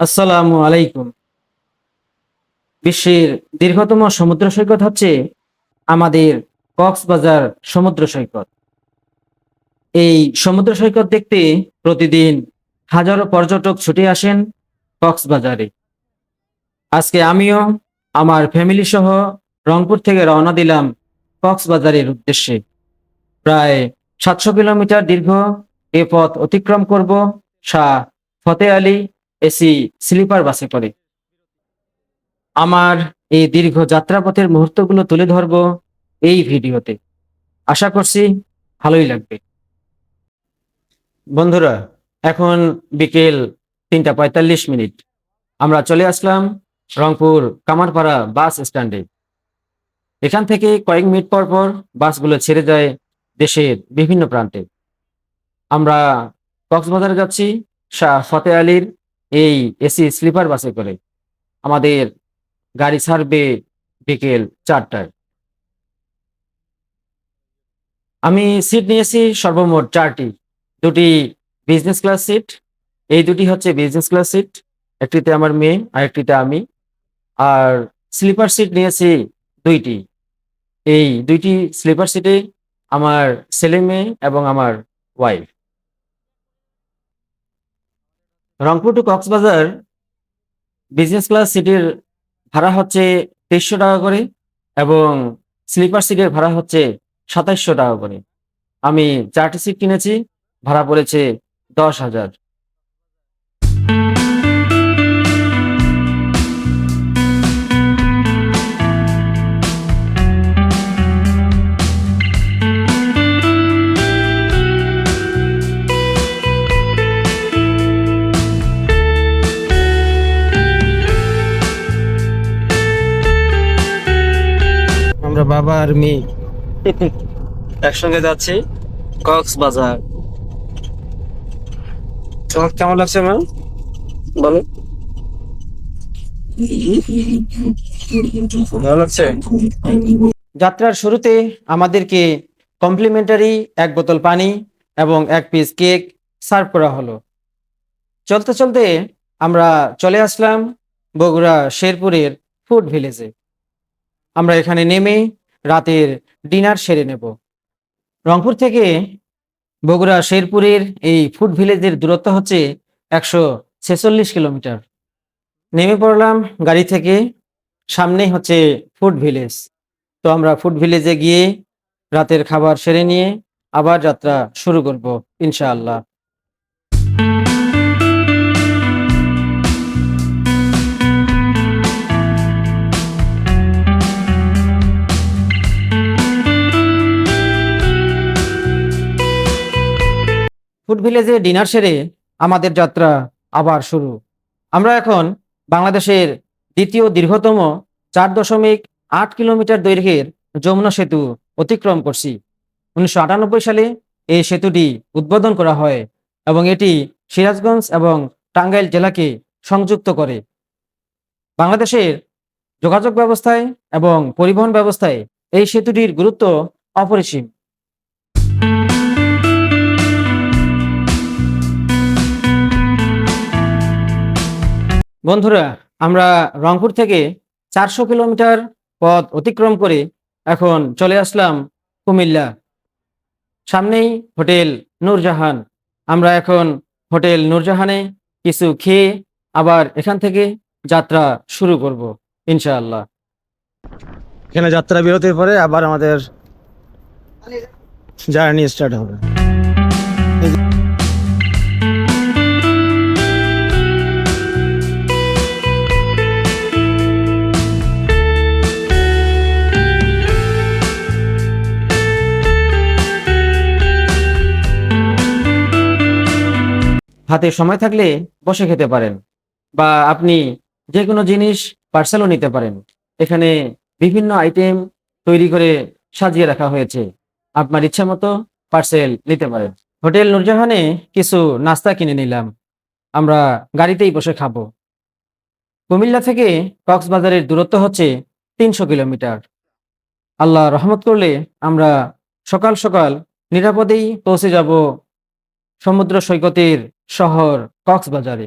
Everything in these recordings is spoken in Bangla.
আসসালামু আলাইকুম। বিশ্বের দীর্ঘতম সমুদ্র সৈকত হচ্ছে আমাদের কক্সবাজার সমুদ্র সৈকত। এই সমুদ্র সৈকত দেখতে প্রতিদিন হাজারো পর্যটক ছুটে আসেন কক্সবাজারে। আজকে আমিও আমার ফ্যামিলি সহ রংপুর থেকে রওনা দিলাম কক্সবাজারের উদ্দেশ্যে। প্রায় সাতশো কিলোমিটার দীর্ঘ এ পথ অতিক্রম করব শাহ ফতে আলী এসি স্লিপার বাসে করে। আমার এই দীর্ঘ যাত্রাপথের মুহূর্তগুলো তুলে ধরব এই ভিডিওতে। আশা করছি ভালোই লাগবে। বন্ধুরা, এখন বিকেল তিনটা পঁয়তাল্লিশ মিনিট। আমরা চলে আসলাম রংপুর কামারপাড়া বাস স্ট্যান্ডে। এখান থেকে কয়েক মিনিট পর পর বাসগুলো ছেড়ে যায় দেশের বিভিন্ন প্রান্তে। আমরা কক্সবাজারে যাচ্ছি শাহ ফতে আলীর এই এসি স্লিপার বাসে করে আমাদের গাড়ি ছাড়বে বিকেল চারটায়। আমি সিট নিয়েছি সর্বমোট চারটি, দুটি বিজনেস ক্লাস সিট এই দুটি হচ্ছে বিজনেস ক্লাস সিট একটিতে আমার মেয়ে আর একটিতে আমি। আর স্লিপার সিট নিয়েছি দুইটি, এই দুইটি স্লিপার সিটে আমার ছেলে মেয়ে এবং আমার wife Rangpur to Cox's Bazar business class সিটির ভাড়া হচ্ছে তেইশশো টাকা করে এবং স্লিপার সিটের ভাড়া হচ্ছে সাতাইশশো টাকা করে। আমি চারটি সিট কিনেছি, ভাড়া পড়েছে দশ হাজার। বাবা আর মেয়ে। একসঙ্গে যাচ্ছি কক্সবাজার। তোমার কেমন লাগছে ম্যাম বলো। ভালো লাগছে? যাত্রার শুরুতে আমাদেরকে কমপ্লিমেন্টারি এক বোতল পানি এবং এক পিস কেক সার্ভ করা হলো। চলতে চলতে আমরা চলে আসলাম বগুড়া শেরপুরের ফুড ভিলেজে আমরা এখানে নেমে রাতের ডিনার সেরে নেব। রংপুর থেকে বগুড়া শেরপুরের এই ফুড ভিলেজের দূরত্ব হচ্ছে একশো ছেচল্লিশ কিলোমিটার। নেমে পড়লাম গাড়ি থেকে, সামনেই হচ্ছে ফুড ভিলেজ। তো আমরা ফুড ভিলেজে গিয়ে রাতের খাবার সেরে নিয়ে আবার যাত্রা শুরু করব, ইনশাআল্লাহ। ফুড ভিলেজে ডিনার সেরে আমাদের যাত্রা আবার শুরু। আমরা এখন বাংলাদেশের দ্বিতীয় দীর্ঘতম চার দশমিক আট কিলোমিটার দৈর্ঘ্যের যমুনা সেতু অতিক্রম করছি। উনিশশো আটানব্বই সালে এই সেতুটি উদ্বোধন করা হয় এবং এটি সিরাজগঞ্জ এবং টাঙ্গাইল জেলাকে সংযুক্ত করে। বাংলাদেশের যোগাযোগ ব্যবস্থায় এবং পরিবহন ব্যবস্থায় এই সেতুটির গুরুত্ব অপরিসীম। বন্ধুরা, আমরা রংপুর থেকে চারশো কিলোমিটার পথ অতিক্রম করে এখন চলে আসলাম কুমিল্লা। সামনেই হোটেল নূরজাহান। আমরা এখন হোটেল নূরজাহানে কিছু খেয়ে আবার এখান থেকে যাত্রা শুরু করব, ইনশাআল্লাহ। এখানে যাত্রা বিরতির পরে আবার আমাদের জার্নি স্টার্ট হবে। হাতে সময় থাকলে বসে খেতে পারেন বা আপনি যে কোনো জিনিস পার্সেলও নিতে পারেন। এখানে বিভিন্ন আইটেম তৈরি করে সাজিয়ে রাখা হয়েছে। আপনার ইচ্ছা মতো পার্সেল নিতে পারেন। হোটেল নুরজাহানে কিছু নাস্তা কিনে নিলাম। আমরা গাড়িতেই বসে খাব। কুমিল্লা থেকে কক্সবাজারের দূরত্ব হচ্ছে তিনশো কিলোমিটার। আল্লাহ রহমত করলে আমরা সকাল সকাল নিরাপদেই পৌঁছে যাব সমুদ্র সৈকতের শহর কক্সবাজারে।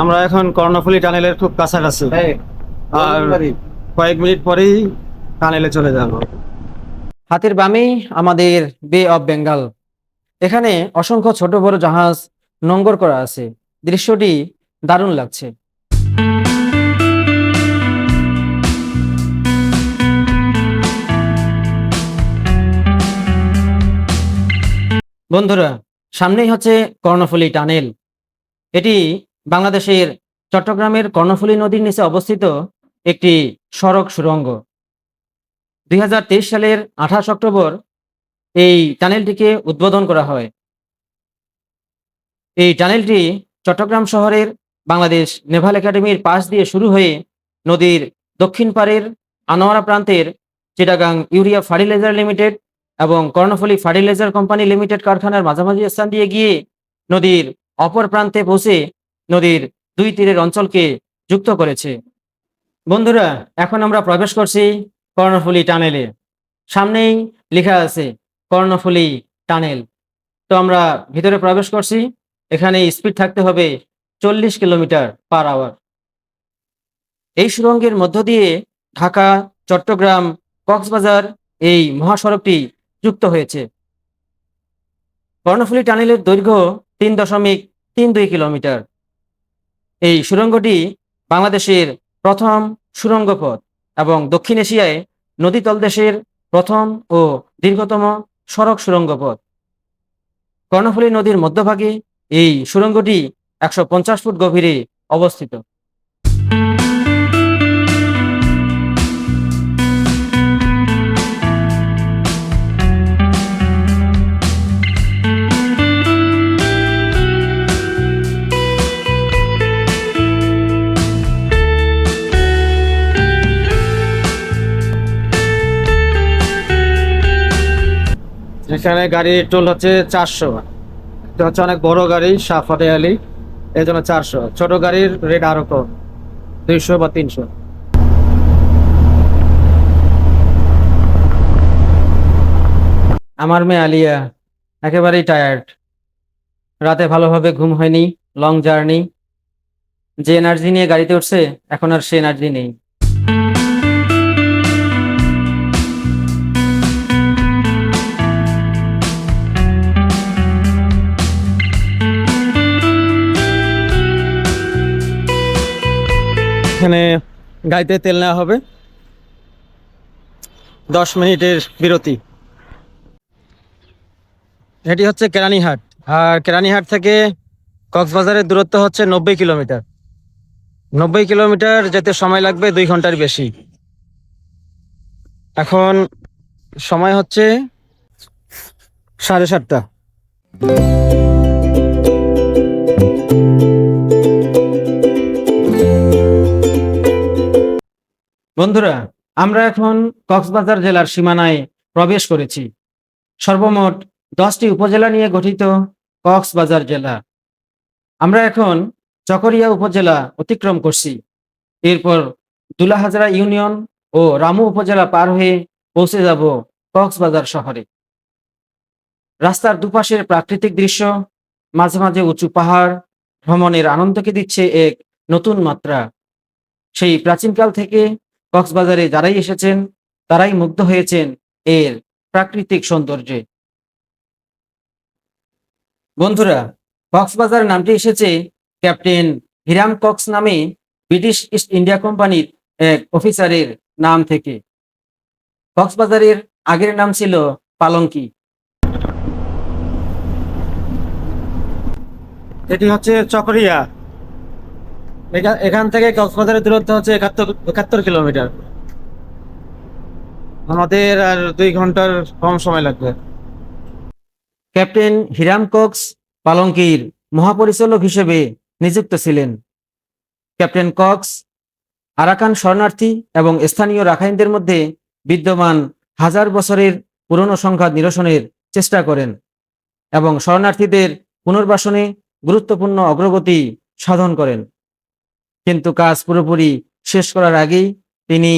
আমরা এখন কর্ণফুলি টানেলের খুব কাছাকাছি। হ্যাঁ। আর কয়েক মিনিট পরেই টানেলে চলে যাব। হাতের বামেই আমাদের বে অফ বেঙ্গল এখানে অসংখ্য ছোট বড় জাহাজ নঙ্গর করা আছে। দৃশ্যটি দারুণ লাগছে। বন্ধুরা, সামনেই হচ্ছে কর্ণফুলী টানেল। এটি বাংলাদেশের চট্টগ্রামের কর্ণফুলী নদীর নিচে অবস্থিত একটি সড়ক সুড়ঙ্গ দুই সালের আঠাশ অক্টোবর এই টানেলটিকে উদ্বোধন করা হয়। এই টানেলটি চট্টগ্রাম শহরের বাংলাদেশ নেভাল একাডেমির পাশ দিয়ে শুরু হয়ে নদীর দক্ষিণ পাড়ের আনোয়ারা প্রান্তের চিটাগাং ইউরিয়া ফার্টিলাইজার লিমিটেড এবং কর্ণফুলী ফার্টিলাইজার কোম্পানি লিমিটেড কারখানার মাঝামাঝি স্থান দিয়ে গিয়ে নদীর অপর প্রান্তে পৌঁছে নদীর দুই তীরের অঞ্চলকে যুক্ত করেছে। বন্ধুরা, এখন আমরা প্রবেশ করছি কর্ণফুলী টানেলে সামনেই লেখা আছে কর্ণফুলী টানেল। তো আমরা ভিতরে প্রবেশ করছি। এখানে স্পিড থাকতে হবে চল্লিশ কিলোমিটার পার আওয়ার এই সুড়ঙ্গের মধ্য দিয়ে ঢাকা, চট্টগ্রাম, কক্সবাজার এই মহাসড়কটি যুক্ত হয়েছে। কর্ণফুলী টানেলের দৈর্ঘ্য তিন দশমিক তিন দুই কিলোমিটার। এই সুড়ঙ্গটি বাংলাদেশের প্রথম সুড়ঙ্গ পথ এবং দক্ষিণ এশিয়ায় নদীতল দেশের প্রথম ও দীর্ঘতম সড়ক সুরঙ্গ পথ কর্ণফুলী নদীর মধ্যভাগে এই সুরঙ্গটি একশো পঞ্চাশ ফুট গভীরে অবস্থিত। এখানে গাড়ির টোল হচ্ছে চারশো। এটা হচ্ছে অনেক বড় গাড়ি, সাফাতে আলি। এই জন্য চারশো। ছোট গাড়ির রেট আরও কম, দুইশো বা তিনশো। আমার মেয়ে আলিয়া একেবারেই টায়ার্ড রাতে ভালোভাবে ঘুম হয়নি লং জার্নি যে এনার্জি নিয়ে গাড়িতে উঠছে, এখন আর সে এনার্জি নেই। এখানে গাড়িতে তেল নেওয়া হবে। দশ মিনিটের বিরতি। এটি হচ্ছে কেরানীহাট। আর কেরানীহাট থেকে কক্সবাজারের দূরত্ব হচ্ছে নব্বই কিলোমিটার। নব্বই কিলোমিটার যেতে সময় লাগবে দুই ঘণ্টার বেশি। এখন সময় হচ্ছে সাড়ে সাতটা। বন্ধুরা, আমরা এখন কক্সবাজার জেলার সীমানায় প্রবেশ করেছি। সর্বমোট দশটি উপজেলা নিয়ে গঠিত কক্সবাজার জেলা। আমরা এখন চকরিয়া উপজেলা অতিক্রম করছি। এরপর দুলাহাজারা ইউনিয়ন ও রামু উপজেলা পার হয়ে পৌঁছে যাব কক্সবাজার শহরে। রাস্তার দুপাশের প্রাকৃতিক দৃশ্য, মাঝে মাঝে উঁচু পাহাড়, ভ্রমণের আনন্দকে দিচ্ছে এক নতুন মাত্রা। সেই প্রাচীনকাল থেকে কক্সবাজারে যারাই এসেছেন, তারাই মুগ্ধ হয়েছেন এর প্রাকৃতিক সৌন্দর্যে। বন্ধুরা, কক্সবাজার নামটি এসেছে ক্যাপ্টেন হিরাম কক্স নামে ব্রিটিশ ইস্ট ইন্ডিয়া কোম্পানির এক অফিসারের নাম থেকে। কক্সবাজারের আগের নাম ছিল পালঙ্কি। এটি হচ্ছে চকরিয়া। এখান থেকে কক্সবাজারের দূরত্ব হচ্ছে একাত্তর একাত্তর কিলোমিটার। আমাদের আর দুই ঘণ্টার কম সময় লাগবে। ক্যাপ্টেন হিরাম কক্স পালঙ্কির মহাপরিচালক হিসেবে নিযুক্ত ছিলেন। ক্যাপ্টেন কক্স আরাকান শরণার্থী এবং স্থানীয় রাখাইনদের মধ্যে বিদ্যমান হাজার বছরের পুরনো সংঘাত নিরসনের চেষ্টা করেন এবং শরণার্থীদের পুনর্বাসনে গুরুত্বপূর্ণ অগ্রগতি সাধন করেন। কিন্তু কাজ পুরোপুরি শেষ করার আগেই তিনি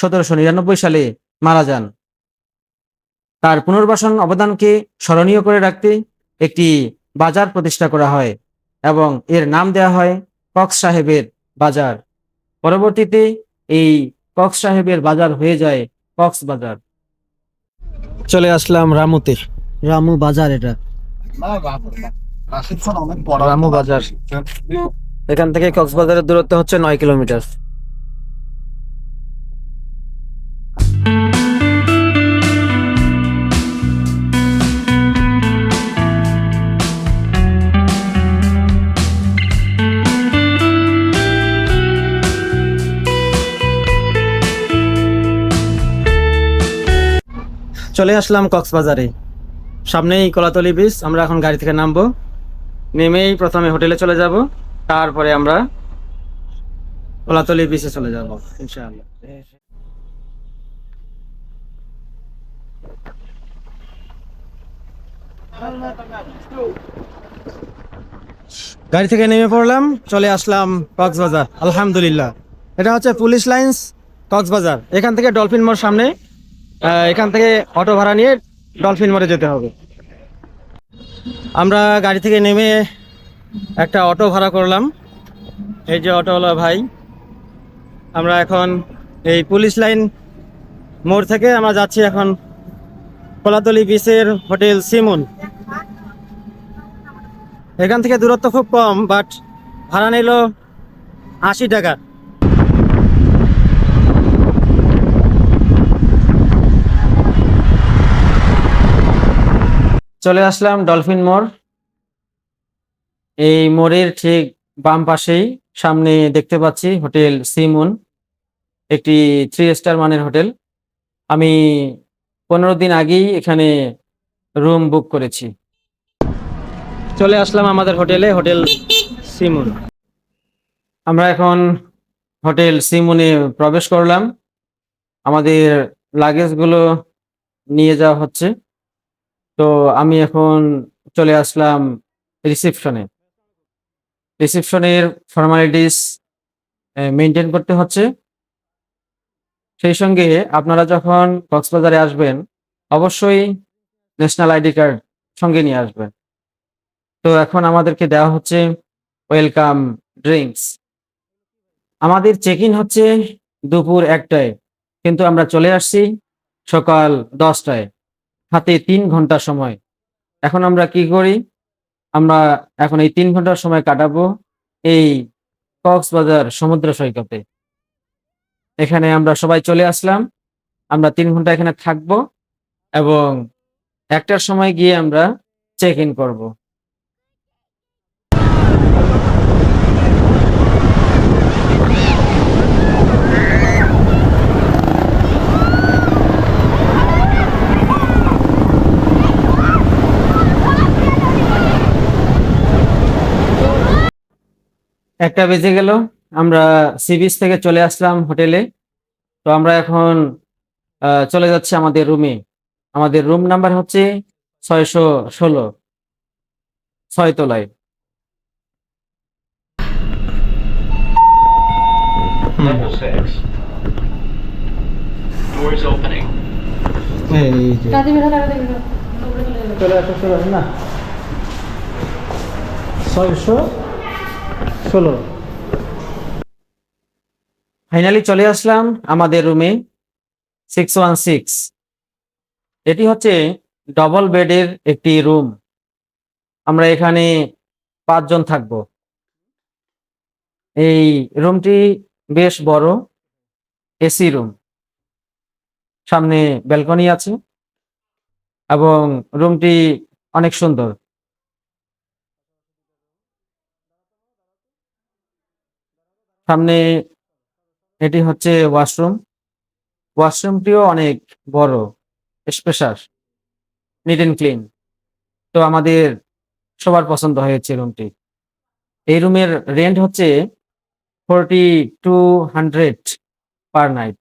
সতেরোশো নিরানব্বই সালে মারা যান। তার পুনর্বাসন অবদানকে স্মরণীয় করে রাখতে একটি বাজার প্রতিষ্ঠা করা হয় এবং এর নাম দেওয়া হয় কক্স সাহেবের বাজার। পরবর্তীতে এই কক্স সাহেবের বাজার হয়ে যায় কক্স বাজার। চলে আসলাম রামুতে। রামু বাজার এটা। রামু বাজার। এখান থেকে কক্সবাজারের দূরত্ব হচ্ছে নয় কিলোমিটার। চলে আসলাম কক্সবাজারে। সামনেই কলাতলি বিচ আমরা এখন গাড়ি থেকে নামবো। নেমেই প্রথমে হোটেলে চলে যাব। তারপরে আমরা বিচে চলে যাব, ইনশাআল্লাহ। গাড়ি থেকে নেমে পড়লাম, চলে আসলাম কক্সবাজার, আলহামদুলিল্লাহ। এটা হচ্ছে পুলিশ লাইন্স, কক্সবাজার। এখান থেকে ডলফিন মোড় সামনে এখান থেকে অটো ভাড়া নিয়ে ডলফিন মোড়ে যেতে হবে। আমরা গাড়ি থেকে নেমে একটা অটো ভাড়া করলাম। এই যে অটোওয়ালা ভাই। আমরা এখন এই পুলিশ লাইন মোড় থেকে আমরা যাচ্ছি এখন কলাতলি বিচের হোটেল সিমুন। এখান থেকে দূরত্ব খুব কম বাট ভাড়া নিল আশি টাকা। চলে আসলাম ডলফিন মোড়। এই মোড়ের ঠিক বাম পাশেই সামনে দেখতে পাচ্ছি হোটেল সিমুন একটি থ্রি স্টার মানের হোটেল। আমি পনেরো দিন আগেই এখানে রুম বুক করেছি। চলে আসলাম আমাদের হোটেলে, হোটেল সিমুন আমরা এখন হোটেল সিমুনে প্রবেশ করলাম। আমাদের লাগেজগুলো নিয়ে যাওয়া হচ্ছে। তো আমি এখন চলে আসলাম রিসেপশনে। রিসেপশনের ফর্মালিটিস মেনটেন করতে হচ্ছে। সেই সঙ্গে আপনারা যখন কক্সবাজারে আসবেন, অবশ্যই ন্যাশনাল আইডি কার্ড সঙ্গে নিয়ে আসবেন। তো এখন আমাদেরকে দেওয়া হচ্ছে ওয়েলকাম ড্রিঙ্কস আমাদের চেক ইন হচ্ছে দুপুর একটায়, কিন্তু আমরা চলে আসছি সকাল দশটায়। হাতে তিন ঘণ্টা সময়। এখন আমরা কি করি? আমরা এখন এই তিন ঘণ্টার সময় কাটাবো এই কক্সবাজার সমুদ্র সৈকতে। এখানে আমরা সবাই চলে আসলাম। আমরা তিন ঘণ্টা এখানে থাকব এবং একটার সময় গিয়ে আমরা চেক ইন করব। একটা বেজে গেল। আমরা সি বিচ থেকে চলে আসলাম হোটেলে। তো আমরা এখন আহ, চলে যাচ্ছি আমাদের রুমে আমাদের রুম নাম্বার হচ্ছে ছয়শো ষোলো। ছয় তলায়। Level six. Doors opening. এই যে। কাজে বেরো তাড়াতাড়ি বেরো উপরে চলে যাবে চলে আসো চলে আসো না। ছয়শো ষোলো। ফাইনালি চলে আসলাম আমাদের রুমে সিক্স ওয়ান সিক্স এটি হচ্ছে ডবল বেডের একটি রুম আমরা এখানে পাঁচজন থাকব। এই রুমটি বেশ বড়, এসি রুম সামনে ব্যালকনি আছে এবং রুমটি অনেক সুন্দর। সামনে এটি হচ্ছে ওয়াশরুম ওয়াশরুমটিও অনেক বড় স্পেশাল নিট অ্যান্ড ক্লিন তো আমাদের সবার পছন্দ হয়েছে রুমটি এই রুমের রেন্ট হচ্ছে forty two hundred per night